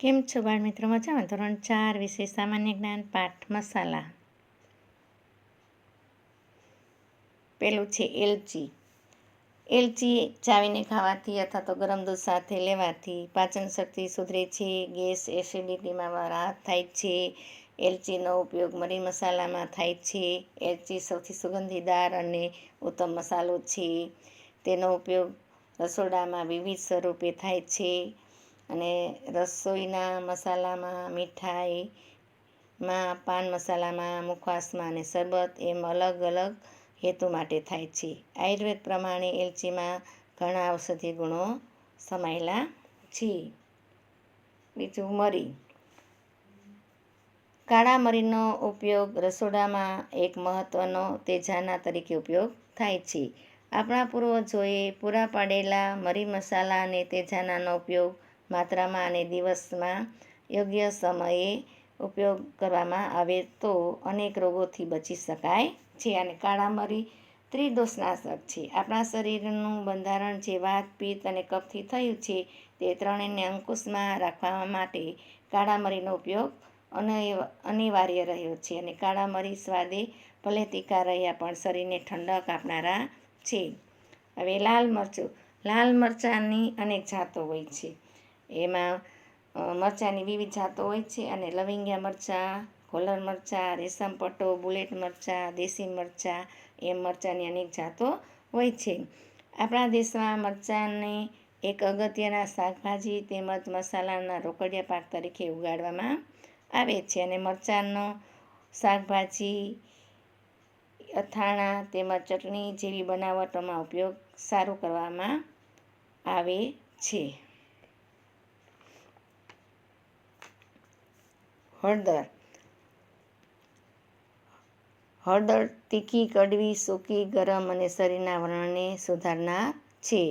કેમ છો બાળ મિત્રો મજામાં? ધોરણ ચાર વિશે સામાન્ય જ્ઞાન, પાઠ, મસાલા. પેલું છે એલચી. એલચી ચાવીને ખાવાથી અથવા તો ગરમ દૂધ સાથે લેવાથી પાચન શક્તિ સુધરે છે, ગેસ, એસિડિટીમાં રાહત થાય છે, એલચીનો ઉપયોગ મરી મસાલામાં થાય છે, એલચી સૌથી સુગંધીદાર અને ઉત્તમ મસાલો છે. તેનો ઉપયોગ રસોડામાં વિવિધ સ્વરૂપે થાય છે. અને રસોઈના મસાલામાં મીઠાઈમાં, પાન મસાલામાં, મુખવાસમાં અને શરબત એમ અલગ અલગ હેતુ માટે થાય છે. આયુર્વેદ પ્રમાણે એલચીમાં ઘણા ઔષધિય ગુણો સમાયેલા છે. બીજું મરી. કાળા મરીનો ઉપયોગ રસોડામાં એક મહત્ત્વનો તેજાના તરીકે ઉપયોગ થાય છે. આપણા પૂર્વજોએ પૂરા પાડેલા મરી મસાલા અને તેજાનાનો ઉપયોગ માત્રામાં અને દિવસમાં યોગ્ય સમયે ઉપયોગ કરવામાં આવે તો અનેક રોગોથી બચી શકાય છે અને કાળા મરી ત્રિદોષનાશક છે. આપણા શરીરનું બંધારણ જે વાત, પિત્ત અને કફથી થયું છે તે ત્રણેયને અંકુશમાં રાખવા માટે કાળા મરીનો ઉપયોગ અનિવાર્ય રહ્યો છે અને કાળા મરી સ્વાદે ભલે તીખા રહ્યા પણ શરીરને ઠંડક આપનારા છે. હવે લાલ મરચું, લાલ મરચાંની અનેક જાતો હોય છે. એમાં મરચાંની વિવિધ જાતો હોય છે અને લવિંગિયા મરચાં, કોલર મરચાં, રેશમ પટ્ટો, બુલેટ મરચાં, દેશી મરચાં, એમ મરચાંની અનેક જાતો હોય છે. આપણા દેશમાં મરચાંને એક અગત્યના શાકભાજી તેમજ મસાલાના રોકડિયા પાક તરીકે ઉગાડવામાં આવે છે અને મરચાંનો શાકભાજી, અથાણા તેમજ ચટણી જેવી બનાવટોમાં ઉપયોગ સારો કરવામાં આવે છે. હળદર. હળદર તીખી, કડવી, સૂકી, ગરમ અને શરીરના વર્ણને સુધારનાર છે.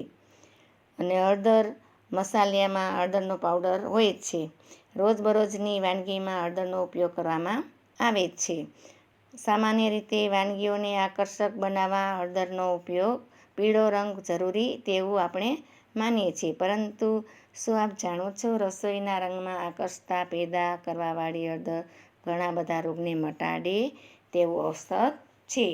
અને હળદર મસાલિયામાં હળદરનો પાવડર હોય છે. રોજબરોજની વાનગીમાં હળદરનો ઉપયોગ કરવામાં આવે છે. સામાન્ય રીતે વાનગીઓને આકર્ષક બનાવવા હળદરનો ઉપયોગ પીળો રંગ જરૂરી તેવું આપણે માનીએ છીએ. પરંતુ શું આપ જાણો છો રસોઈના રંગમાં આકર્ષતા પેદા કરવાવાળી હળદર ઘણા બધા રોગને મટાડે તેવું ઔષધ છે?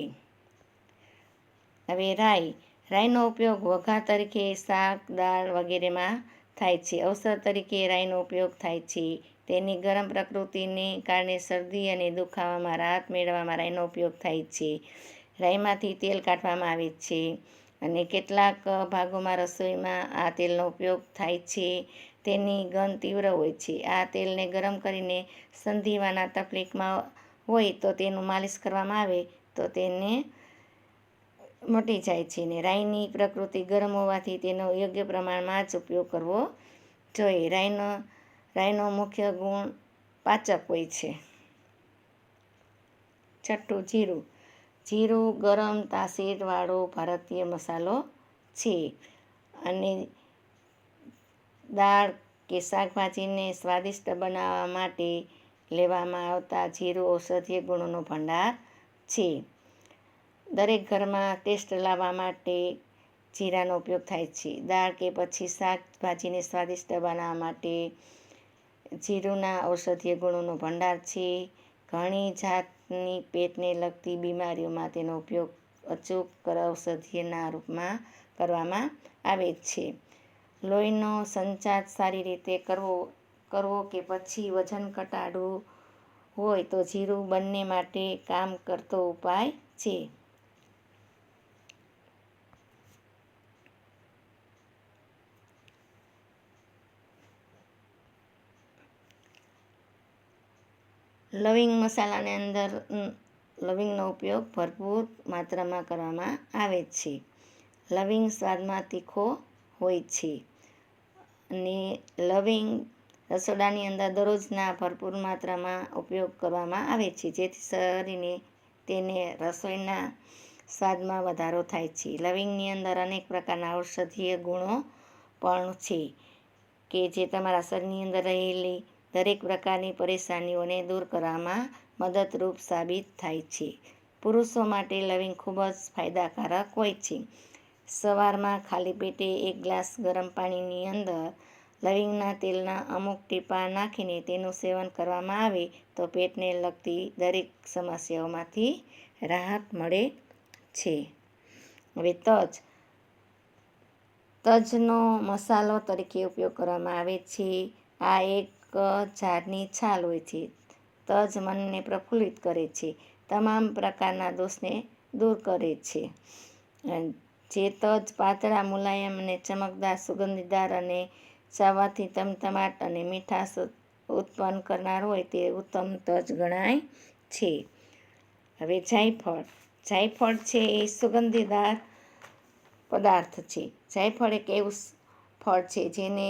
હવે રાઈ. રાઈનો ઉપયોગ વઘાર તરીકે શાક, દાળ વગેરેમાં થાય છે. ઔષધ તરીકે રાઈનો ઉપયોગ થાય છે. તેની ગરમ પ્રકૃતિને કારણે શરદી અને દુખાવામાં રાહત મેળવવામાં રાઈનો ઉપયોગ થાય છે. રાઈમાંથી તેલ કાઢવામાં આવે છે. અને કેટલાક ભાગોમાં રસોઈમાં આ તેલનો ઉપયોગ થાય છે. તેની ગંધ તીવ્ર હોય છે. આ તેલને ગરમ કરીને સંધિવાના તકલીફમાં હોય તો તેનું માલિશ કરવામાં આવે તો તેને મટી જાય છે ને રાઈની પ્રકૃતિ ગરમ હોવાથી તેનો યોગ્ય પ્રમાણમાં જ ઉપયોગ કરવો જોઈએ. રાઈનો રાઈનો મુખ્ય ગુણ પાચક હોય છે. છઠ્ઠું જીરું. જીરું, ગરમ તાસીરવાળો ભારતીય મસાલો છે. અને દાળ કે શાકભાજીને સ્વાદિષ્ટ બનાવવા માટે લેવામાં આવતા જીરું ઔષધીય ગુણોનો ભંડાર છે. દરેક ઘરમાં ટેસ્ટ લાવવા માટે જીરાનો ઉપયોગ થાય છે. દાળ કે પછી શાકભાજીને સ્વાદિષ્ટ બનાવવા માટે જીરુંના ઔષધીય ગુણોનો ભંડાર છે. ઘણી જાતની પેટને લગતી બીમારીઓમાં તેનો ઉપયોગ અચૂક ઔષધિના રૂપમાં કરવામાં આવે છે. લોહીનો સંચાર સારી રીતે કરવો કરવો કે પછી વજન ઘટાડવું હોય તો જીરું બંને માટે કામ કરતો ઉપાય છે. લવિંગ મસાલાની અંદર લવિંગનો ઉપયોગ ભરપૂર માત્રામાં કરવામાં આવે છે. લવિંગ સ્વાદમાં તીખો હોય છે. અને લવિંગ રસોડાની અંદર દરરોજના ભરપૂર માત્રામાં ઉપયોગ કરવામાં આવે છે, જેથી શરીરને તેને રસોઈના સ્વાદમાં વધારો થાય છે. લવિંગની અંદર અનેક પ્રકારના ઔષધીય ગુણો પણ છે કે જે તમારા શરીરની અંદર રહેલી દરેક પ્રકારની પરેશાનીઓને દૂર કરવામાં મદદરૂપ સાબિત થાય છે. પુરુષો માટે લવિંગ ખૂબ જ ફાયદાકારક હોય છે. સવારમાં ખાલી પેટે એક ગ્લાસ ગરમ પાણીની અંદર લવિંગના તેલના અમુક ટીપા નાખીને તેનું સેવન કરવામાં આવે તો પેટને લગતી દરેક સમસ્યાઓમાંથી રાહત મળે છે. હવે તજ. તજનો મસાલો તરીકે ઉપયોગ કરવામાં આવે છે. આ એક ઝાડની છાલ હોય છે, તજ મનને પ્રફુલ્લિત કરે છે, તમામ પ્રકારના દોષને દૂર કરે છે. જે તજ પાતળા મુલાયમ અને ચમકદાર, સુગંધીદાર અને ચાવવાથી તમતમાટ અને મીઠાશ ઉત્પન્ન કરનાર હોય તે ઉત્તમ તજ ગણાય છે. હવે જાયફળ. જાયફળ છે એ સુગંધીદાર પદાર્થ છે. જાયફળ એક એવું ફળ છે જેને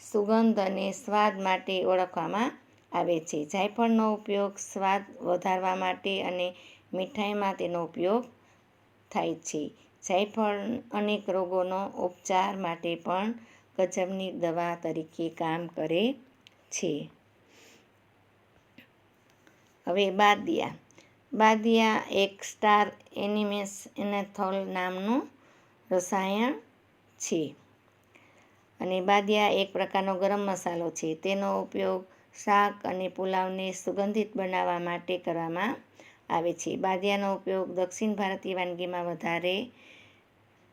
સુગંધ અને સ્વાદ માટે ઓળખવામાં આવે છે. જાયફળનો ઉપયોગ સ્વાદ વધારવા માટે અને મીઠાઈમાં તેનો ઉપયોગ થાય છે. જાયફળ અનેક રોગોનો ઉપચાર માટે પણ ગજબની દવા તરીકે કામ કરે છે. હવે બાદિયા. બાદિયા એક સ્ટાર એનિમેસ એનેથોલ નામનું રસાયણ છે. અને બાદિયા એક પ્રકારનો ગરમ મસાલો છે. તેનો ઉપયોગ શાક અને પુલાવને સુગંધિત બનાવવા માટે કરવામાં આવે છે. બાદિયાનો ઉપયોગ દક્ષિણ ભારતીય વાનગીમાં વધારે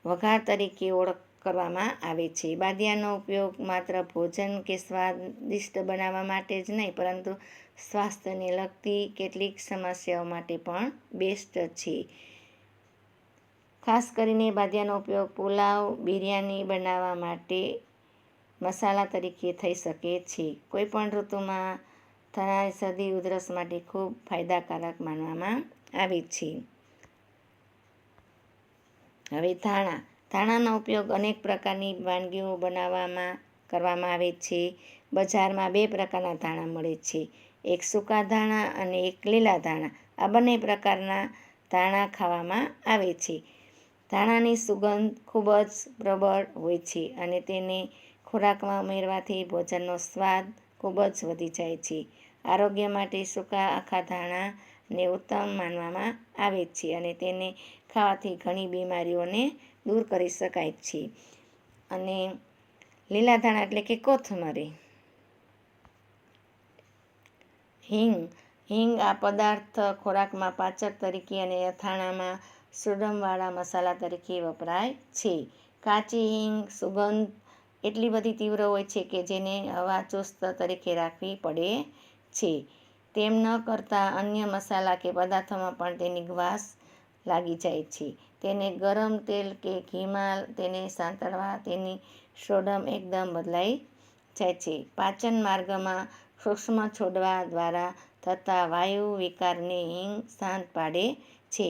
વઘાર તરીકે ઓળખ કરવામાં આવે છે. બાદિયાનો ઉપયોગ માત્ર ભોજન કે સ્વાદિષ્ટ બનાવવા માટે જ નહીં, પરંતુ સ્વાસ્થ્યને લગતી કેટલીક સમસ્યાઓ માટે પણ બેસ્ટ છે. ખાસ કરીને બાદિયાનો ઉપયોગ પુલાવ, બિરયાની બનાવવા માટે મસાલા તરીકે થઈ શકે છે. કોઈપણ ઋતુમાં થનારી સદી ઉધરસ માટે ખૂબ ફાયદાકારક માનવામાં આવે છે. હવે ધાણા. ધાણાનો ઉપયોગ અનેક પ્રકારની વાનગીઓ બનાવવામાં, કરવામાં આવે છે. બજારમાં બે પ્રકારના ધાણા મળે છે. એક સૂકા ધાણા અને એક લીલા ધાણા. આ બંને પ્રકારના ધાણા ખાવામાં આવે છે. ધાણાની સુગંધ ખૂબ જ પ્રબળ હોય છે અને તેને ખોરાકમાં ઉમેરવાથી ભોજનનો સ્વાદ ખૂબ જ વધી જાય છે. આરોગ્ય માટે સૂકા આખા ધાણાને ઉત્તમ માનવામાં આવે છે અને તેને ખાવાથી ઘણી બીમારીઓને દૂર કરી શકાય છે. અને લીલા ધાણા એટલે કે કોથમરી. હિંગ. હિંગ આ પદાર્થ ખોરાકમાં પાચક તરીકે અને અથાણામાં સુડમવાળા મસાલા તરીકે વપરાય છે. કાચી હિંગ, સુગંધ એટલી બધી તીવ્ર હોય છે કે જેને હવા ચુસ્ત તરીકે રાખવી પડે છે. તેમ ન કરતાં અન્ય મસાલા કે પદાર્થોમાં પણ તેની વાસ લાગી જાય છે. તેને ગરમ તેલ કે ઘીમાં તેને સાંતળવા તેની સોડમ એકદમ બદલાઈ જાય છે. પાચન માર્ગમાં સૂક્ષ્મ છોડવા દ્વારા થતા વાયુ વિકારને હિંગ શાંત પાડે છે.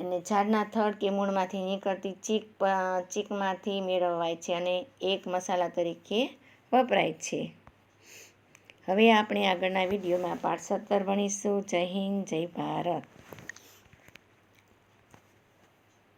અને ઝાડના થડ કે મૂળમાંથી નીકળતી ચીક ચીકમાંથી મેળવાય છે અને એક મસાલા તરીકે વપરાય છે. હવે આપણે આગળના વિડીયોમાં પાઠ સત્તર ભણીશું. જય હિન્દ, જય ભારત.